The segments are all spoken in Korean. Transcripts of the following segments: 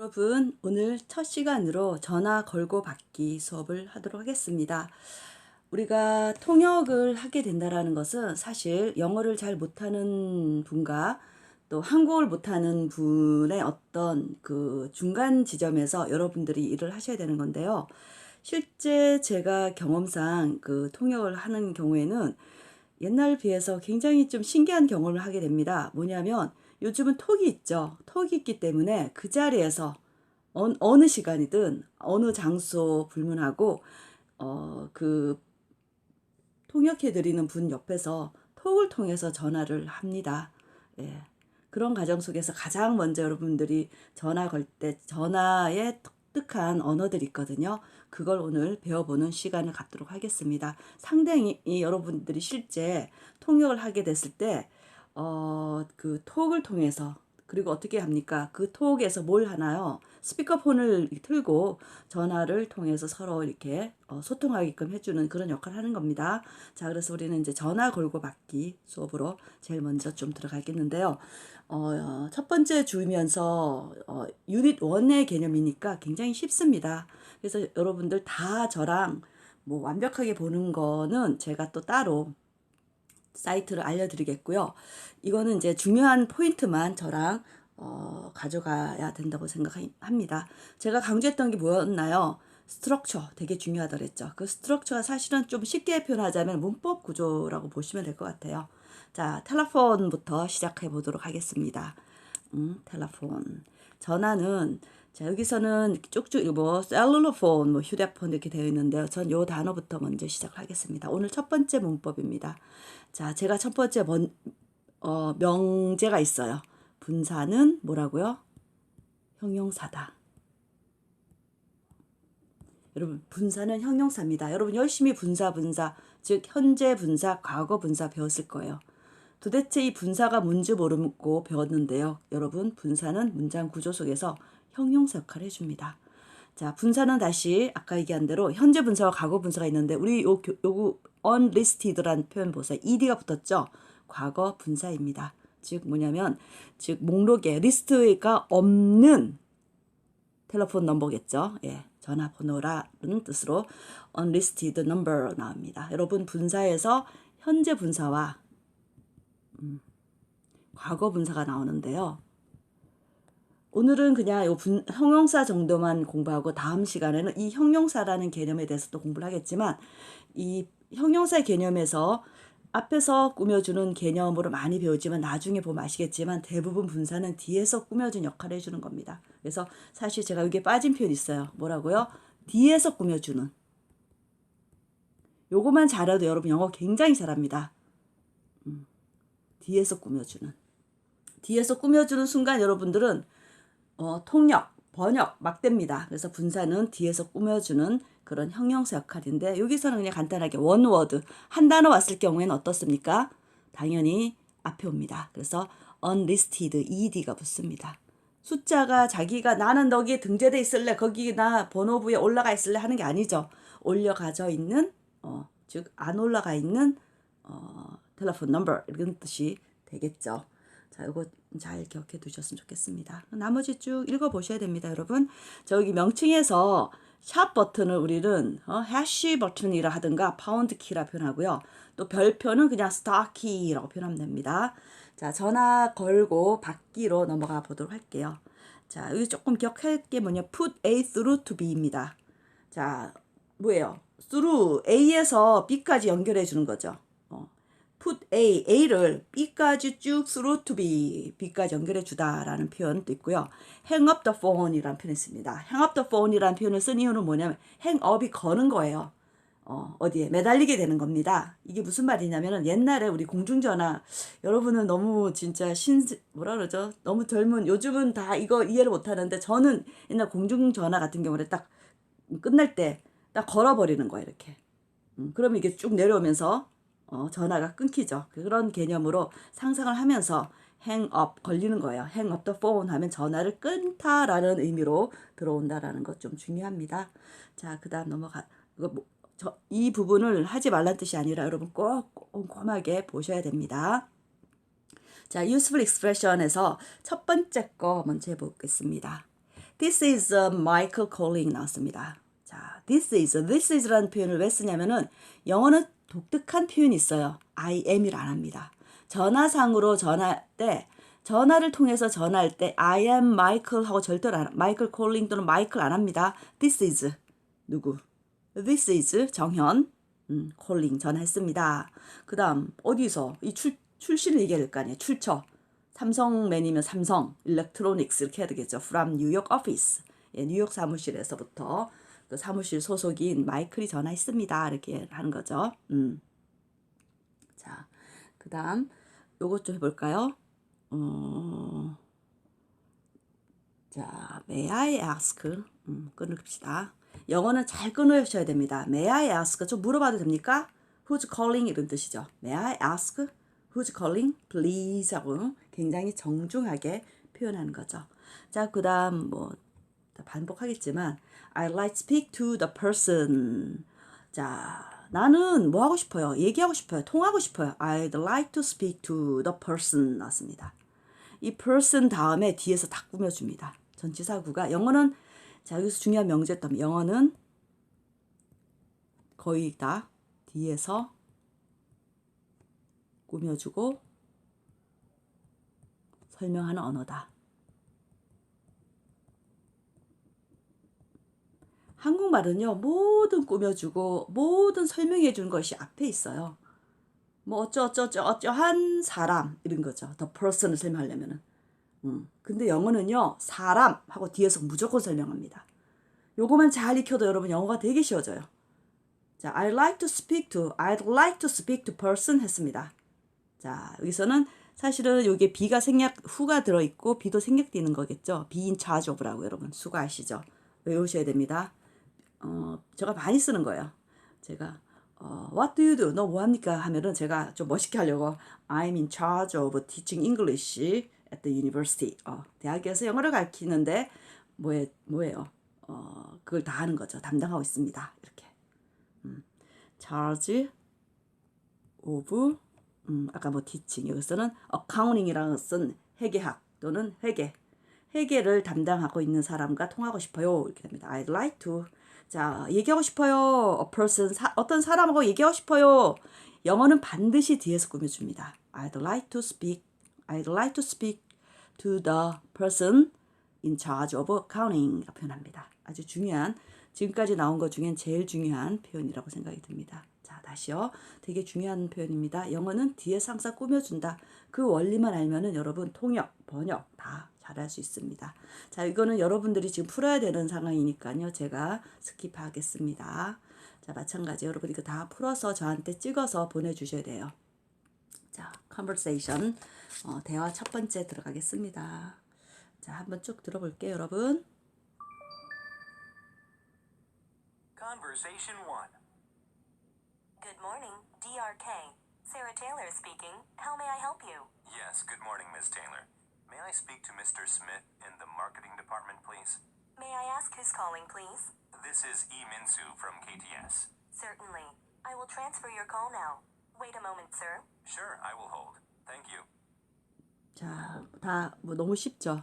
여러분, 오늘 첫 시간으로 전화 걸고 받기 수업을 하도록 하겠습니다. 우리가 통역을 하게 된다라는 것은 사실 영어를 잘 못하는 분과 또 한국어를 못하는 분의 어떤 그 중간 지점에서 여러분들이 일을 하셔야 되는 건데요. 실제 제가 경험상 그 통역을 하는 경우에는 옛날 비해서 굉장히 좀 신기한 경험을 하게 됩니다. 뭐냐면 요즘은 톡이 있죠. 톡이 있기 때문에 그 자리에서 어, 어느 시간이든 어느 장소 불문하고 어, 그 통역해 드리는 분 옆에서 톡을 통해서 전화를 합니다. 예. 그런 과정 속에서 가장 먼저 여러분들이 전화 걸 때 전화에 독특한 언어들이 있거든요. 그걸 오늘 배워보는 시간을 갖도록 하겠습니다. 상당히 여러분들이 실제 통역을 하게 됐을 때 어, 그 톡을 통해서 그리고 어떻게 합니까? 그 톡에서 뭘 하나요? 스피커폰을 틀고 전화를 통해서 서로 이렇게 어, 소통하게끔 해주는 그런 역할을 하는 겁니다. 자, 그래서 우리는 이제 전화 걸고 받기 수업으로 제일 먼저 좀 들어가겠는데요. 어, 첫 번째 주면서 어, 유닛 1의 개념이니까 굉장히 쉽습니다. 그래서 여러분들 다 저랑 뭐 완벽하게 보는 거는 제가 또 따로 사이트를 알려드리겠고요. 이거는 이제 중요한 포인트만 저랑 어, 가져가야 된다고 생각합니다. 제가 강조했던 게 뭐였나요? 스트럭처 되게 중요하더랬죠. 그 스트럭처가 사실은 좀 쉽게 표현하자면 문법 구조라고 보시면 될 것 같아요. 자, 텔레폰부터 시작해 보도록 하겠습니다. 음, 텔레폰. 전화는 자, 여기서는 쭉쭉 뭐 셀룰러폰, 뭐 휴대폰 이렇게 되어 있는데요. 전 요 단어부터 먼저 시작하겠습니다. 오늘 첫 번째 문법입니다. 자, 제가 첫 번째 번, 어, 명제가 있어요. 분사는 뭐라고요? 형용사다. 여러분, 분사는 형용사입니다. 여러분 열심히 분사 분사, 즉 현재 분사, 과거 분사 배웠을 거예요. 도대체 이 분사가 뭔지 모르고 배웠는데요. 여러분, 분사는 문장 구조 속에서 형용사 역할을 해줍니다. 자, 분사는 다시 아까 얘기한 대로 현재 분사와 과거 분사가 있는데 우리 요, 요 unlisted라는 표현 보세요. ed가 붙었죠? 과거 분사입니다. 즉 뭐냐면 즉 목록에 리스트가 없는 텔레폰 넘버겠죠. 예. 전화번호라는 뜻으로 unlisted number 나옵니다. 여러분 분사에서 현재 분사와 음, 과거 분사가 나오는데요. 오늘은 그냥 요 분, 형용사 정도만 공부하고 다음 시간에는 이 형용사라는 개념에 대해서 또 공부를 하겠지만 이 형용사 개념에서 앞에서 꾸며주는 개념으로 많이 배우지만 나중에 보면 아시겠지만 대부분 분사는 뒤에서 꾸며준 역할을 해주는 겁니다. 그래서 사실 제가 여기에 빠진 표현이 있어요. 뭐라고요? 뒤에서 꾸며주는. 요거만 잘해도 여러분 영어 굉장히 잘합니다. 음, 뒤에서 꾸며주는. 뒤에서 꾸며주는 순간 여러분들은 어, 통역, 번역 막 됩니다. 그래서 분사는 뒤에서 꾸며주는 그런 형용사 역할인데 여기서는 그냥 간단하게 원워드 한 단어 왔을 경우에는 어떻습니까? 당연히 앞에 옵니다. 그래서 unlisted ed가 붙습니다. 숫자가 자기가 나는 거기에 등재돼 있을래 거기 나 번호부에 올라가 있을래 하는 게 아니죠. 올려가져 있는 어, 즉 안 올라가 있는 어, 텔레폰 넘버 이런 뜻이 되겠죠. 자, 이거 잘 기억해 두셨으면 좋겠습니다. 나머지 쭉 읽어 보셔야 됩니다, 여러분. 저기 명칭에서 샵 버튼을 우리는 어, 해시 버튼이라 하든가 파운드 키라 표현하고요. 또 별표는 그냥 스타 키라고 표현하면 됩니다. 자, 전화 걸고 받기로 넘어가 보도록 할게요. 자, 여기 조금 기억할 게 뭐냐. put A through to B입니다. 자, 뭐예요? through A에서 B까지 연결해 주는 거죠. Put A, A를 B까지 쭉 through to B, B까지 연결해 주다라는 표현도 있고요. hang up the phone이라는 표현이 있습니다. hang up the phone이라는 표현을 쓴 이유는 뭐냐면 hang up이 거는 거예요. 어, 어디에 매달리게 되는 겁니다. 이게 무슨 말이냐면은 옛날에 우리 공중전화 여러분은 너무 진짜 신 뭐라 그러죠? 너무 젊은 요즘은 다 이거 이해를 못 하는데 저는 옛날 공중전화 같은 경우에 딱 끝날 때 딱 걸어버리는 거예요 이렇게. 음, 그러면 이게 쭉 내려오면서 어, 전화가 끊기죠. 그런 개념으로 상상을 하면서 up 걸리는 거예요. up the phone 하면 전화를 끊다라는 의미로 들어온다라는 것 좀 중요합니다. 자, 그다음 넘어가 뭐, 저, 이 부분을 하지 말란 뜻이 아니라 여러분 꼭 꼼꼼하게 보셔야 됩니다. 자, useful expression에서 첫 번째 거 먼저 해보겠습니다. This is a Michael calling 나왔습니다. 자, this is, this is라는 표현을 왜 쓰냐면은 영어는 독특한 표현이 있어요. I am이라 안 합니다. 전화상으로 전화할 때 전화를 통해서 전화할 때 I am Michael 하고 절대로 안 Michael calling 또는 Michael 안 합니다. This is 누구? This is 정현 음, calling 전화했습니다. 그 다음 어디서 이 출 출신을 얘기해야 될 거 아니에요. 출처. 삼성맨이면 삼성, 일렉트로닉스 이렇게 해야 되겠죠. From New York office. 예, 뉴욕 사무실에서부터 그 사무실 소속인 마이클이 전화했습니다. 이렇게 하는 거죠. 음. 자, 그 다음 요것 좀 해볼까요? 어, 자, may I ask? 음, 끊읍시다. 영어는 잘 끊으셔야 됩니다. May I ask? 좀 물어봐도 됩니까? Who's calling? 이런 뜻이죠. May I ask? Who's calling? Please 하고 굉장히 정중하게 표현하는 거죠. 자, 그 다음 뭐 반복하겠지만 I'd like to speak to the person. 자, 나는 뭐 하고 싶어요? 얘기하고 싶어요. 통하고 싶어요. I'd like to speak to the person 나왔습니다. 이 person 다음에 뒤에서 다 꾸며줍니다. 전치사구가 영어는 자 여기서 중요한 명제점 영어는 거의 다 뒤에서 꾸며주고 설명하는 언어다. 한국말은요 모든 꾸며주고 모든 설명해 주는 것이 앞에 있어요. 뭐 어쩌어쩌 어쩌한 사람 이런 거죠. the person을 설명하려면은. 음. 근데 영어는요 사람 하고 뒤에서 무조건 설명합니다. 요거만 잘 익혀도 여러분 영어가 되게 쉬워져요. 자, I'd like to speak to, I'd like to speak to person 했습니다. 자, 여기서는 사실은 요게 be가 생략, who가 들어있고 be도 생략되는 거겠죠. charge of라고 여러분 수고 아시죠? 외우셔야 됩니다. 어, 제가 많이 쓰는 거예요. 제가 어, What do you do? 너 뭐합니까? 하면은 제가 좀 멋있게 하려고 I'm in charge of teaching English at the university. 어, 대학에서 영어를 가르치는데 뭐에, 뭐예요? 어, 그걸 다 하는 거죠. 담당하고 있습니다. 이렇게. 음, charge of 음, 아까 뭐 teaching 여기서는 accounting이라는 것은 회계학 또는 회계 회계를 담당하고 있는 사람과 통하고 싶어요. 이렇게 됩니다. I'd like to 자, 얘기하고 싶어요. A person, 사, 어떤 사람하고 얘기하고 싶어요. 영어는 반드시 뒤에서 꾸며줍니다. I'd like to speak, I'd like to speak to the person in charge of accounting. 표현합니다. 아주 중요한, 지금까지 나온 것 중엔 제일 중요한 표현이라고 생각이 듭니다. 자, 다시요. 되게 중요한 표현입니다. 영어는 뒤에서 항상 꾸며준다. 그 원리만 알면은 여러분 통역, 번역 다 잘할 수 있습니다. 자, 이거는 여러분들이 지금 풀어야 되는 상황이니까요. 제가 스킵하겠습니다. 자, 마찬가지 여러분 이거 다 풀어서 저한테 찍어서 보내주셔야 돼요. 자, conversation 어, 대화 첫 번째 들어가겠습니다. 자, 한번 쭉 들어볼게요, 여러분. Conversation 1. Good morning, DRK. Sarah Taylor speaking. How may I help you? Yes, good morning, Miss Taylor. May I speak to Mr. Smith in the marketing department, please? May I ask who's calling, please? This is E Minsu from KTS. Certainly. I will transfer your call now. Wait a moment, sir. Sure, I will hold. Thank you. 자, 다 뭐 너무 쉽죠?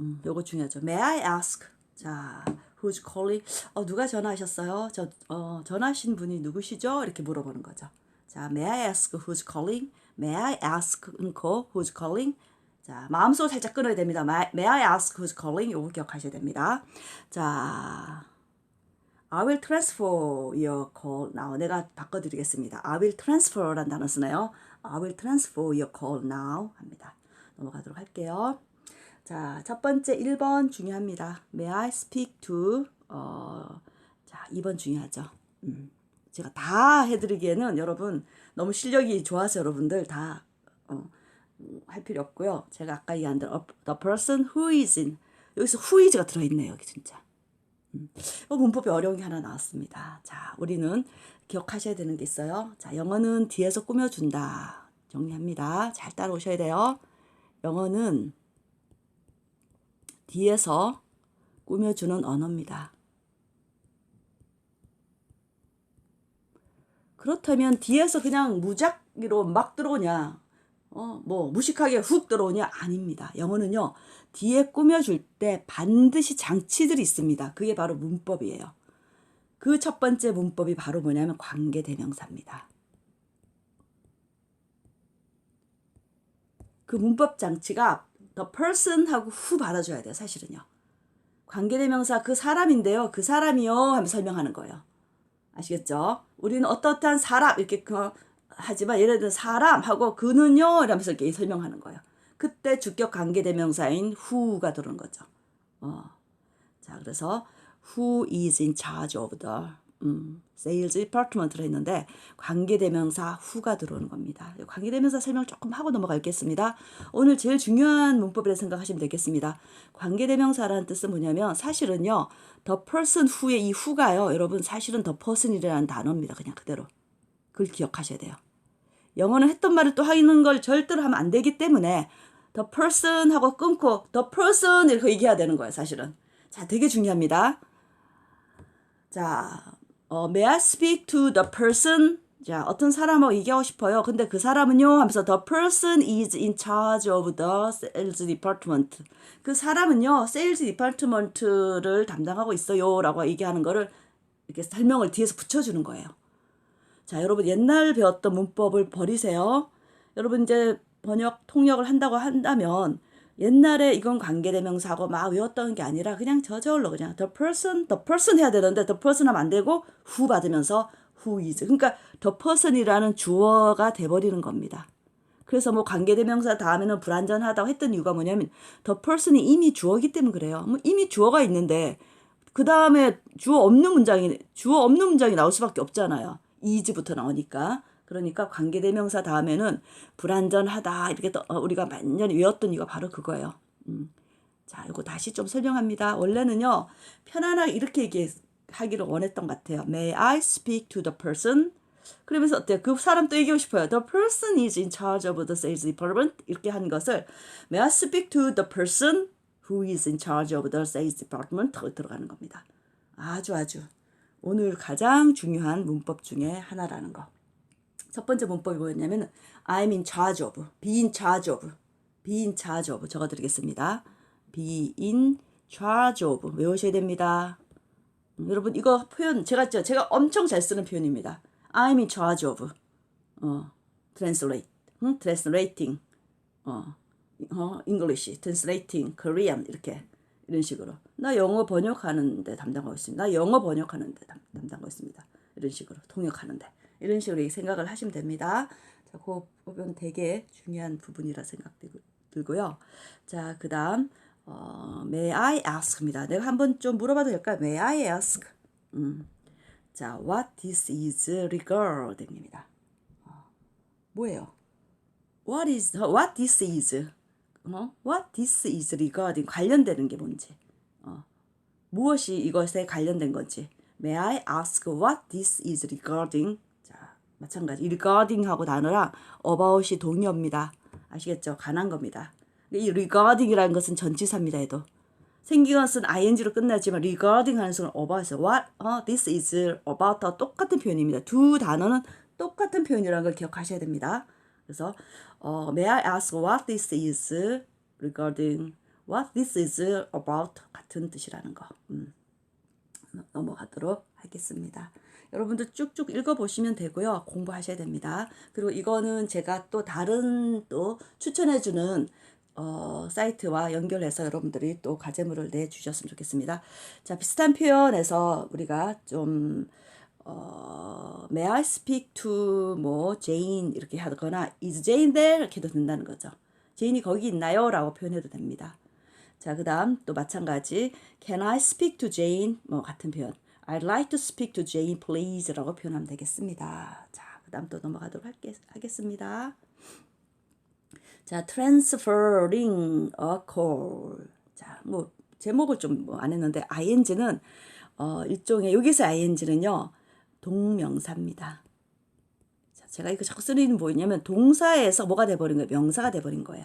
음, 요거 중요하죠. May I ask? 자, who's calling? 어, 누가 전화하셨어요? 저, 어, 전화하신 분이 누구시죠? 이렇게 물어보는 거죠. 자, may I ask who's calling? May I ask 은코 who's calling? 자, 마음속으로 살짝 끊어야 됩니다. May, I ask who's calling? 요거 기억하셔야 됩니다. 자, I will transfer your call now. 내가 바꿔드리겠습니다. I will transfer라는 단어 쓰네요. I will transfer your call now 합니다. 넘어가도록 할게요. 자, 첫 번째 1번 중요합니다. May I speak to 어, 자, 2번 중요하죠. 음, 제가 다 해드리기에는 여러분 너무 실력이 좋아서 여러분들 다 어, 음, 할 필요 없고요. 제가 아까 얘기한 대로 the person who is in 여기서 who is가 들어있네요. 여기 진짜. 음, 이 문법이 어려운 게 하나 나왔습니다. 자, 우리는 기억하셔야 되는 게 있어요. 자, 영어는 뒤에서 꾸며준다. 정리합니다. 잘 따라오셔야 돼요. 영어는 뒤에서 꾸며주는 언어입니다. 그렇다면 뒤에서 그냥 무작위로 막 들어오냐, 어, 뭐 무식하게 훅 들어오냐? 아닙니다. 영어는요, 뒤에 꾸며줄 때 반드시 장치들이 있습니다. 그게 바로 문법이에요. 그 첫 번째 문법이 바로 뭐냐면 관계대명사입니다. 그 문법 장치가 the person하고 후 받아줘야 돼요. 사실은요. 관계대명사 그 사람인데요. 그 사람이요 하면 설명하는 거예요. 아시겠죠? 우리는 어떠한 사람 이렇게 그 하지만 예를 들어 사람하고 그는요 이러면서 이렇게 설명하는 거예요. 그때 주격 관계대명사인 who가 들어오는 거죠. 어. 자, 그래서 who is in charge of the 음, sales department를 했는데 관계대명사 who가 들어오는 겁니다. 관계대명사 설명 조금 하고 넘어가겠습니다. 오늘 제일 중요한 문법이라 생각하시면 되겠습니다. 관계대명사라는 뜻은 뭐냐면 사실은요. the person who의 이 who가요. 여러분 사실은 the person이라는 단어입니다. 그냥 그대로. 그걸 기억하셔야 돼요. 영어는 했던 말을 또 하는 걸 절대로 하면 안 되기 때문에 the person 하고 끊고 the person 이렇게 얘기해야 되는 거예요, 사실은. 자, 되게 중요합니다. 자, 어, may I speak to the person? 자, 어떤 사람하고 얘기하고 싶어요. 근데 그 사람은요 하면서 the person is in charge of the sales department. 그 사람은요, sales department를 담당하고 있어요라고 얘기하는 거를 이렇게 설명을 뒤에서 붙여 주는 거예요. 자, 여러분 옛날 배웠던 문법을 버리세요. 여러분 이제 번역 통역을 한다고 한다면 옛날에 이건 관계대명사고 막 외웠던 게 아니라 그냥 저절로 그냥 the person, the person 해야 되는데 the person 하면 안 되고 who 받으면서 who is. 그러니까 the person이라는 주어가 돼버리는 겁니다. 그래서 뭐 관계대명사 다음에는 불완전하다고 했던 이유가 뭐냐면 the person이 이미 주어기 때문에 그래요. 뭐 이미 주어가 있는데 그 다음에 주어 없는 문장이 주어 없는 문장이 나올 수밖에 없잖아요. Is부터 나오니까. 그러니까 관계대명사 다음에는 불완전하다 이렇게 또 어, 우리가 많이 외웠던 이유가 바로 그거예요. 음. 자, 이거 다시 좀 설명합니다. 원래는요 편안하게 이렇게 얘기하기를 원했던 것 같아요. May I speak to the person? 그러면서 어때요? 그 사람 또 얘기하고 싶어요. The person is in charge of the sales department. 이렇게 한 것을 May I speak to the person who is in charge of the sales department? 들어가는 겁니다. 아주 아주 오늘 가장 중요한 문법 중에 하나라는 거. 첫 번째 문법이 뭐였냐면 I'm in charge of, be in charge of, be in charge of 적어드리겠습니다. be in charge of 외우셔야 됩니다. 음, 여러분 이거 표현 제가 저 제가 엄청 잘 쓰는 표현입니다. I'm in charge of, 어, translate, 응? translating, 어, 어, English, translating, Korean 이렇게 이런 식으로 나 영어 번역하는데 담당하고 있습니다. 나 영어 번역하는데 담, 담당하고 있습니다. 이런 식으로 통역하는데 이런 식으로 생각을 하시면 됩니다. 자, 그 부분 되게 중요한 부분이라 생각들고요. 자, 그 다음 어, May I ask입니다. 내가 한번 좀 물어봐도 될까요? May I ask? 음. 자, what this is regarding입니다. 어, 뭐예요? What is what this is? 어? What this is regarding 관련되는 게 뭔지. 어. 무엇이 이것에 관련된 건지. May I ask what this is regarding? 자, 마찬가지. regarding하고 단어랑 about이 동의어입니다. 아시겠죠? 관한 겁니다. 이 regarding이라는 것은 전치사입니다. 해도. 생긴 것은 ing로 끝나지만 regarding 하는 것은 about에서 what 어, this is about와 똑같은 표현입니다. 두 단어는 똑같은 표현이라는 걸 기억하셔야 됩니다. 그래서 어, may I ask what this is regarding what this is about 같은 뜻이라는 거. 음. 넘어가도록 하겠습니다. 여러분들 쭉쭉 읽어보시면 되고요. 공부하셔야 됩니다. 그리고 이거는 제가 또 다른 또 추천해주는 어, 사이트와 연결해서 여러분들이 또 과제물을 내주셨으면 좋겠습니다. 자, 비슷한 표현에서 우리가 좀, 어, may I speak to 뭐, Jane 이렇게 하거나 is Jane there? 이렇게 해도 된다는 거죠. 제인이 거기 있나요? 라고 표현해도 됩니다. 자, 그 다음 또 마찬가지 Can I speak to Jane? 뭐 같은 표현 I'd like to speak to Jane please 라고 표현하면 되겠습니다. 자, 그 다음 또 넘어가도록 할게, 하겠습니다. 자, transferring a call. 자, 뭐 제목을 좀뭐안 했는데 ing는 어, 일종의 여기서 ing는요. 동명사입니다. 자, 제가 이거 이유는 뭐냐면 동사에서 뭐가 돼버린 거예요. 명사가 돼버린 거예요.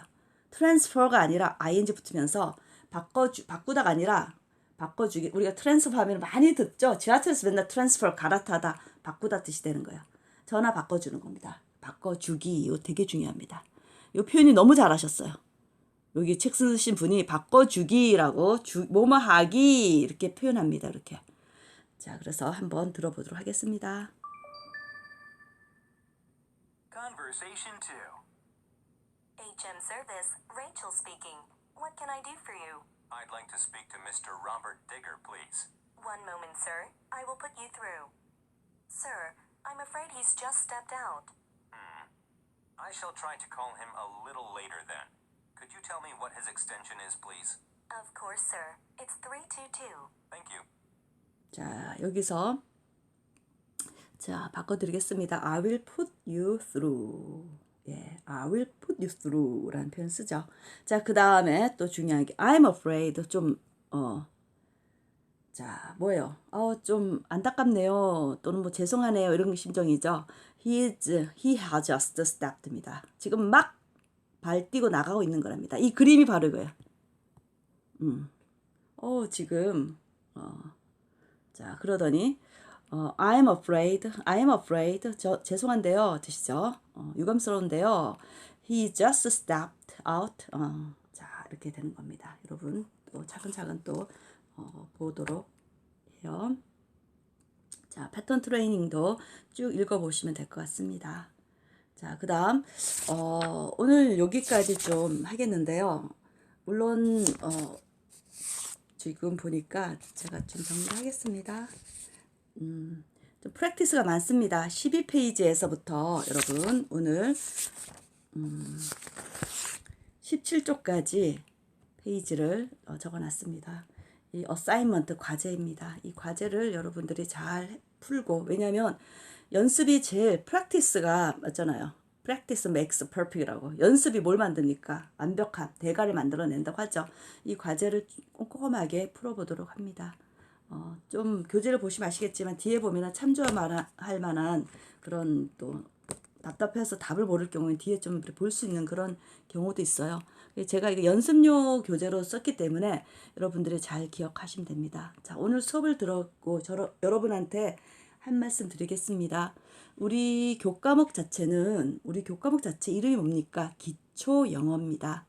transfer가 아니라 ing 붙으면서 바꿔주 바꾸다가 아니라 바꿔주기 우리가 트랜스퍼 하면 많이 듣죠. 지하철에서 맨날 트랜스퍼 갈아타다 바꾸다 뜻이 되는 거예요. 전화 바꿔주는 겁니다. 바꿔주기 이거 되게 중요합니다. 이 표현이 너무 잘하셨어요. 여기 책 쓰신 분이 바꿔주기라고 주, 뭐뭐 하기 이렇게 표현합니다. 이렇게. 자, 그래서 한번 들어보도록 하겠습니다. Conversation 2. HM Service, Rachel speaking. What can I do for you? I'd like to speak to Mr. Robert Digger, please. One moment, sir. I will put you through. Sir, I'm afraid he's just stepped out. I shall try to call him a little later then. Could you tell me what his extension is, please? Of course, sir. It's 322. Thank you. 자, 여기서 자, 바꿔 드리겠습니다. I will put you through. 예, I will put you through라는 표현 쓰죠. 자, 그 다음에 또 중요한 게 I'm afraid 좀 어. 자, 뭐예요? 어, 좀 안타깝네요. 또는 뭐 죄송하네요. 이런 심정이죠. He is, he has just stepped입니다. 지금 막 발 뛰고 나가고 있는 거랍니다. 이 그림이 바로 이거예요. 음. 어, 지금 어. 자, 그러더니 어, I'm afraid, I'm afraid. 저 죄송한데요, 드시죠? 어, 유감스러운데요. He just stepped out. 어, 자, 이렇게 되는 겁니다. 여러분 또 차근차근 또 어, 보도록 해요. 자, 패턴 트레이닝도 쭉 읽어보시면 될 것 같습니다. 자, 그 다음, 어, 오늘 여기까지 좀 하겠는데요. 물론, 어, 지금 보니까 제가 좀 정리하겠습니다. 음, 좀 프랙티스가 많습니다. 12페이지에서부터 여러분 오늘 음, 17쪽까지 페이지를 어, 적어놨습니다. 이 어사이먼트 과제입니다. 이 과제를 여러분들이 잘 풀고 왜냐하면 연습이 제일 프랙티스가 맞잖아요. Practice makes perfect이라고 연습이 뭘 만드니까 완벽한 대가를 만들어낸다고 하죠. 이 과제를 꼼꼼하게 풀어보도록 합니다. 어, 좀 교재를 보시면 아시겠지만 뒤에 보면 참조할 만한, 할 만한 그런 또 답답해서 답을 모를 경우에 뒤에 좀 볼 수 있는 그런 경우도 있어요. 제가 이거 연습용 교재로 썼기 때문에 여러분들이 잘 기억하시면 됩니다. 자, 오늘 수업을 들었고 저, 여러분한테 한 말씀 드리겠습니다. 우리 교과목 자체는 우리 교과목 자체 이름이 뭡니까? 기초 영어입니다.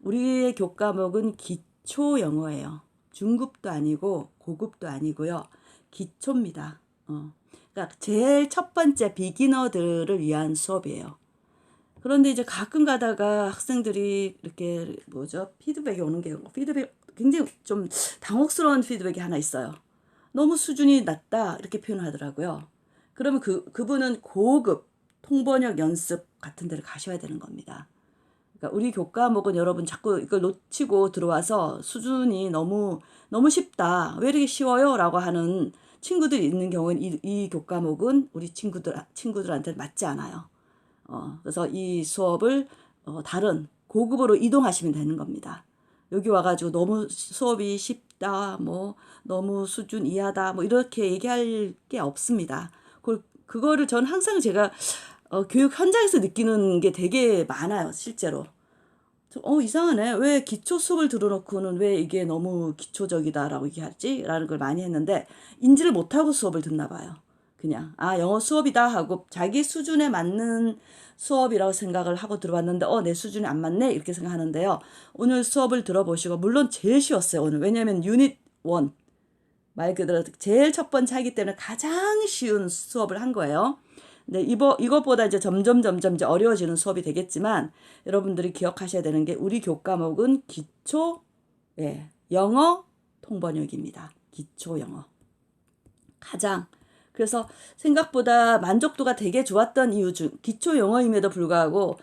우리의 교과목은 기초 영어예요. 중급도 아니고 고급도 아니고요. 기초입니다. 어. 그러니까 제일 첫 번째 비기너들을 위한 수업이에요. 그런데 이제 가끔 가다가 학생들이 이렇게 뭐죠? 피드백이 오는 게 피드백 굉장히 좀 당혹스러운 피드백이 하나 있어요. 너무 수준이 낮다 이렇게 표현하더라고요. 그러면 그 그분은 고급 통번역 연습 같은 데를 가셔야 되는 겁니다. 그러니까 우리 교과목은 여러분 자꾸 이걸 놓치고 들어와서 수준이 너무 너무 쉽다. 왜 이렇게 쉬워요?라고 하는 친구들이 있는 경우는 이, 이 교과목은 우리 친구들 친구들한테 맞지 않아요. 어, 그래서 이 수업을 어, 다른 고급으로 이동하시면 되는 겁니다. 여기 와가지고 너무 수업이 쉽다, 뭐 너무 수준 이하다, 뭐 이렇게 얘기할 게 없습니다. 그 그거를 전 항상 제가 어, 교육 현장에서 느끼는 게 되게 많아요, 실제로. 어, 이상하네. 왜 기초 수업을 들어놓고는 왜 이게 너무 기초적이다라고 얘기하지? 라는 걸 많이 했는데, 인지를 못하고 수업을 듣나 봐요. 그냥, 아, 영어 수업이다 하고 자기 수준에 맞는 수업이라고 생각을 하고 들어봤는데, 어, 내 수준이 안 맞네? 이렇게 생각하는데요. 오늘 수업을 들어보시고, 물론 제일 쉬웠어요, 오늘. 왜냐면 유닛 1. 말 그대로 제일 첫 번째 하기 때문에 가장 쉬운 수업을 한 거예요. 네, 이거, 이것보다 이제 점점 점점 이제 어려워지는 수업이 되겠지만 여러분들이 기억하셔야 되는 게 우리 교과목은 기초 예, 영어 통번역입니다. 기초 영어. 가장 그래서 생각보다 만족도가 되게 좋았던 이유 중 기초 영어임에도 불구하고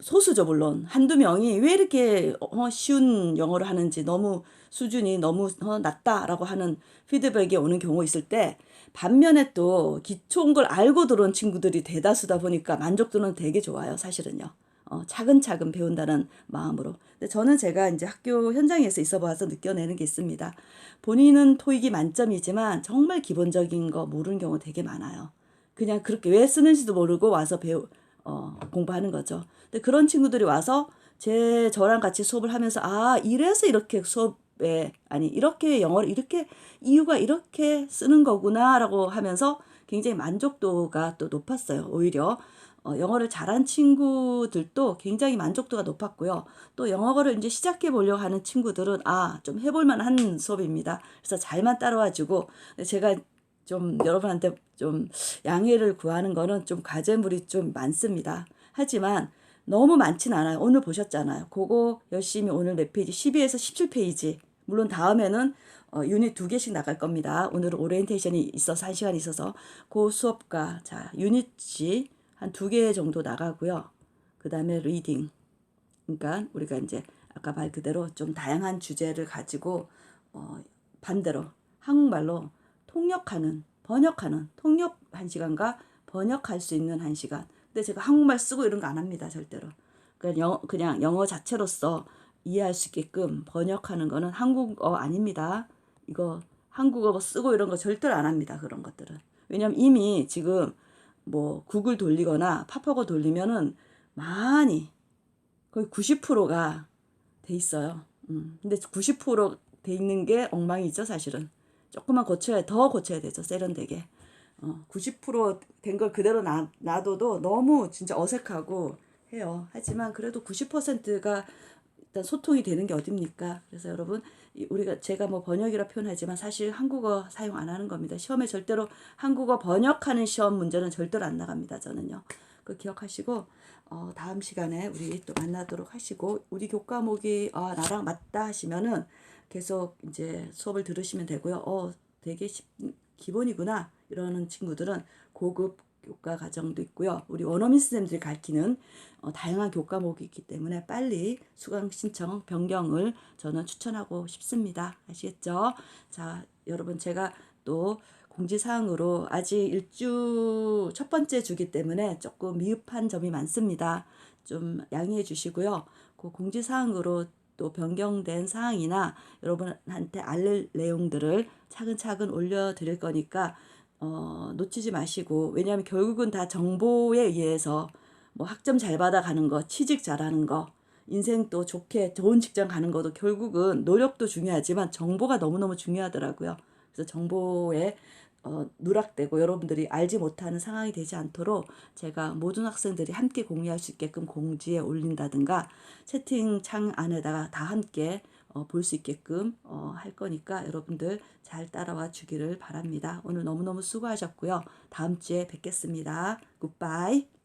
소수죠 물론. 한두 명이 왜 이렇게 어, 쉬운 영어를 하는지 너무 수준이 너무 어, 낮다라고 하는 피드백이 오는 경우 있을 때 반면에 또 기초인 걸 알고 들어온 친구들이 대다수다 보니까 만족도는 되게 좋아요 사실은요. 어, 차근차근 배운다는 마음으로. 근데 저는 제가 이제 학교 현장에서 있어 봐서 느껴내는 게 있습니다. 본인은 토익이 만점이지만 정말 기본적인 거 모르는 경우 되게 많아요. 그냥 그렇게 왜 쓰는지도 모르고 와서 배우 어, 공부하는 거죠. 근데 그런 친구들이 와서 제 저랑 같이 수업을 하면서 아 이래서 이렇게 수업에 아니 이렇게 영어를 이렇게 이유가 이렇게 쓰는 거구나라고 하면서 굉장히 만족도가 또 높았어요. 오히려 어, 영어를 잘한 친구들도 굉장히 만족도가 높았고요. 또 영어를 이제 시작해 보려고 하는 친구들은 아, 좀 해볼 만한 수업입니다. 그래서 잘만 따라와 주고 제가 좀 여러분한테 좀 양해를 구하는 거는 좀 과제물이 좀 많습니다. 하지만 너무 많진 않아요. 오늘 보셨잖아요. 그거 열심히 오늘 몇 페이지? 12에서 17페이지. 물론 다음에는 어, 유닛 두 개씩 나갈 겁니다. 오늘은 오리엔테이션이 있어서 한 시간 있어서 그 수업과 자 유닛이 한 두 개 정도 나가고요. 그 다음에 리딩. 그러니까 우리가 이제 아까 말 그대로 좀 다양한 주제를 가지고 어, 반대로 한국말로 통역하는 번역하는 통역 한 시간과 번역할 수 있는 한 시간. 근데 제가 한국말 쓰고 이런 거 안 합니다 절대로. 그냥 영어, 그냥 영어 자체로서 이해할 수 있게끔 번역하는 거는 한국어 아닙니다. 이거 한국어 쓰고 이런 거 절대로 안 합니다. 그런 것들은. 왜냐면 이미 지금 뭐 구글 돌리거나 파파고 돌리면은 많이 거의 90%가 돼 있어요. 음. 근데 90%돼 있는 게 엉망이죠, 사실은. 조금만 고쳐야 더 고쳐야 되죠, 세련되게. 어, 90%된 걸 그대로 놔, 놔둬도 너무 진짜 어색하고 해요. 하지만 그래도 90%가 일단 소통이 되는 게 어딥니까? 그래서 여러분 이- 우리가 제가 뭐 번역이라 표현하지만 사실 한국어 사용 안 하는 겁니다. 시험에 절대로 한국어 번역하는 시험 문제는 절대로 안 나갑니다. 저는요. 그 기억하시고 어, 다음 시간에 우리 또 만나도록 하시고 우리 교과목이 아, 나랑 맞다 하시면은 계속 이제 수업을 들으시면 되고요. 어, 되게 쉽, 기본이구나 이러는 친구들은 고급 교과 과정도 있고요. 우리 원어민 선생님들이 가르치는 어, 다양한 교과목이 있기 때문에 빨리 수강 신청 변경을 저는 추천하고 싶습니다. 아시겠죠? 자, 여러분 제가 또 공지사항으로 아직 일주 첫 번째 주기 때문에 조금 미흡한 점이 많습니다. 좀 양해해 주시고요. 그 공지사항으로 또 변경된 사항이나 여러분한테 알릴 내용들을 차근차근 올려드릴 거니까 어, 놓치지 마시고 왜냐하면 결국은 다 정보에 의해서 뭐 학점 잘 받아가는 거, 취직 잘하는 거, 인생 또 좋게 좋은 직장 가는 것도 결국은 노력도 중요하지만 정보가 너무너무 중요하더라고요. 그래서 정보에 어, 누락되고 여러분들이 알지 못하는 상황이 되지 않도록 제가 모든 학생들이 함께 공유할 수 있게끔 공지에 올린다든가 채팅창 안에다가 다 함께 어, 볼 수 있게끔 어, 할 거니까 여러분들 잘 따라와 주기를 바랍니다. 오늘 너무너무 수고하셨고요. 다음 주에 뵙겠습니다. 굿바이.